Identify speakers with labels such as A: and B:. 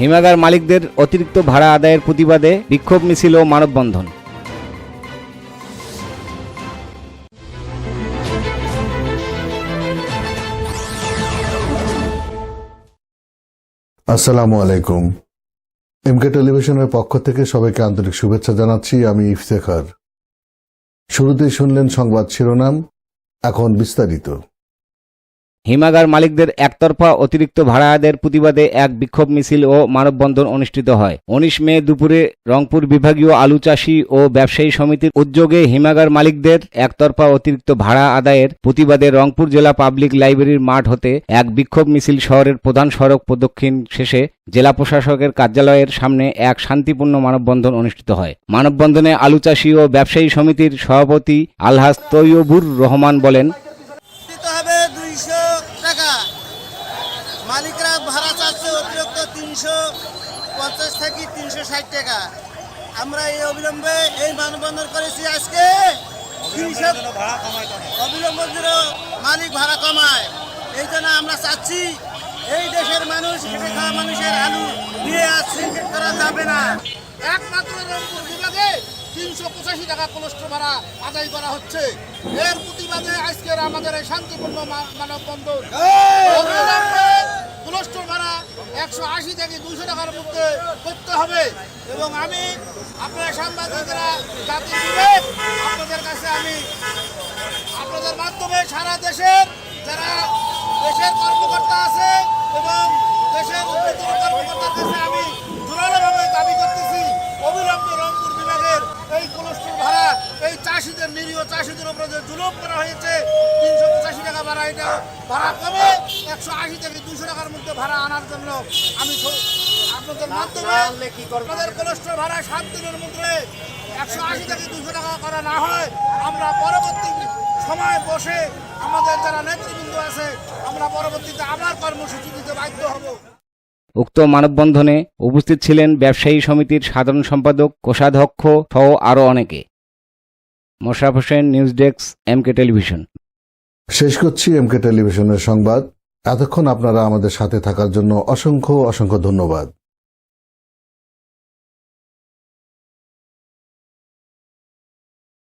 A: হিমাগার মালিকদের অতিরিক্ত ভাড়া আদায়ের প্রতিবাদে বিক্ষোভ মিছিল ও মানববন্ধন।
B: আসসালামু আলাইকুম। এমকে টেলিভিশনের পক্ষ থেকে সবাইকে আন্তরিক শুভেচ্ছা জানাচ্ছি, আমি ইফতেখার। শুরুতেই শুনলেন সংবাদ শিরোনাম, এখন বিস্তারিত।
A: হিমাগার মালিকদের একতরফা অতিরিক্ত ভাড়া আদায়ের প্রতিবাদে এক বিক্ষোভ মিছিল ও মানববন্ধন অনুষ্ঠিত হয়। উনিশ মে দুপুরে রংপুর বিভাগীয় আলু চাষী ও ব্যবসায়ী সমিতির উদ্যোগে হিমাগার মালিকদের একতরফা অতিরিক্ত ভাড়া আদায়ের প্রতিবাদে রংপুর জেলা পাবলিক লাইব্রেরির মাঠ হতে এক বিক্ষোভ মিছিল শহরের প্রধান সড়ক প্রদক্ষিণ শেষে জেলা প্রশাসকের কার্যালয়ের সামনে এক শান্তিপূর্ণ মানববন্ধন অনুষ্ঠিত হয়। মানববন্ধনে আলু চাষী ও ব্যবসায়ী সমিতির সভাপতি আলহাজ তৈয়বুর রহমান বলেন
C: দিতে হবে দুইশো টাকা মালিকরা ভাড়া চাচ্ছে অতিরিক্ত তিনশো পঞ্চাশ থেকে তিনশো ষাট টাকা। আমরা এই অবিলম্বে এই মানববন্ধন করেছি আজকে। তিনশো অবিলম্ব যেন মালিক ভাড়া কমায়। এই জন্য আমরা চাচ্ছি এই দেশের মানুষ খেটে খাওয়া মানুষের আলু নিয়ে আর সিন্ডিকেট করা যাবে না। একমাত্র রংপুর বিভাগে তিনশো পঁচাশি টাকা কোলেস্ট্রল ভাড়া আদায় করা হচ্ছে। এর প্রতিবাদে আজকের আমাদের এই শান্তিপূর্ণ মানববন্ধন অবিলম্বে কোলেস্ট্রল ভাড়া একশো আশি থেকে দুশো টাকার মধ্যে করতে হবে এবং আমি আপনারা সাংবাদিকরা বিবেক আপনাদের কাছে আমি আপনাদের মাধ্যমে সারা দেশের যারা দেশের কর্মকর্তা আছে এবং দেশের কর্মকর্তার কাছে আমি জোরালোভাবে দাবি করতেছি, অবিলম্বে রংপুর বিভাগের এই কোলেস্ট্রল ভাড়া, এই চাষিদের, নিরীহ চাষিদের উপরে যে জুলুম করা হয়েছে, তিনশো পঁচাশি টাকা ভাড়া, এটা ভাড়া কমে একশো আশি থেকে দুশো টাকার মধ্যে ভাড়া আনার জন্য আমি স- মাধ্যমে আপনাদের কোলেস্ট্রল ভাড়া সাত দিনের মধ্যে একশো আশি থেকে দুশো টাকা করা না হয় আমরা পরবর্তী সময় বসে আমাদের যারা নেতৃবৃন্দ আছে আমরা পরবর্তীতে আবার কর্মসূচি দিতে বাধ্য হব।
A: উক্ত মানববন্ধনে উপস্থিত ছিলেন ব্যবসায়ী সমিতির সাধারণ সম্পাদক কোষাধ্যক্ষ সহ আরও অনেকে। Mosharraf Hossain news desk MK television.
B: শেষ করছি এমকে টেলিভিশনের সংবাদ। এতক্ষণ আপনারা আমাদের সাথে থাকার জন্য অসংখ্য অসংখ্য ধন্যবাদ।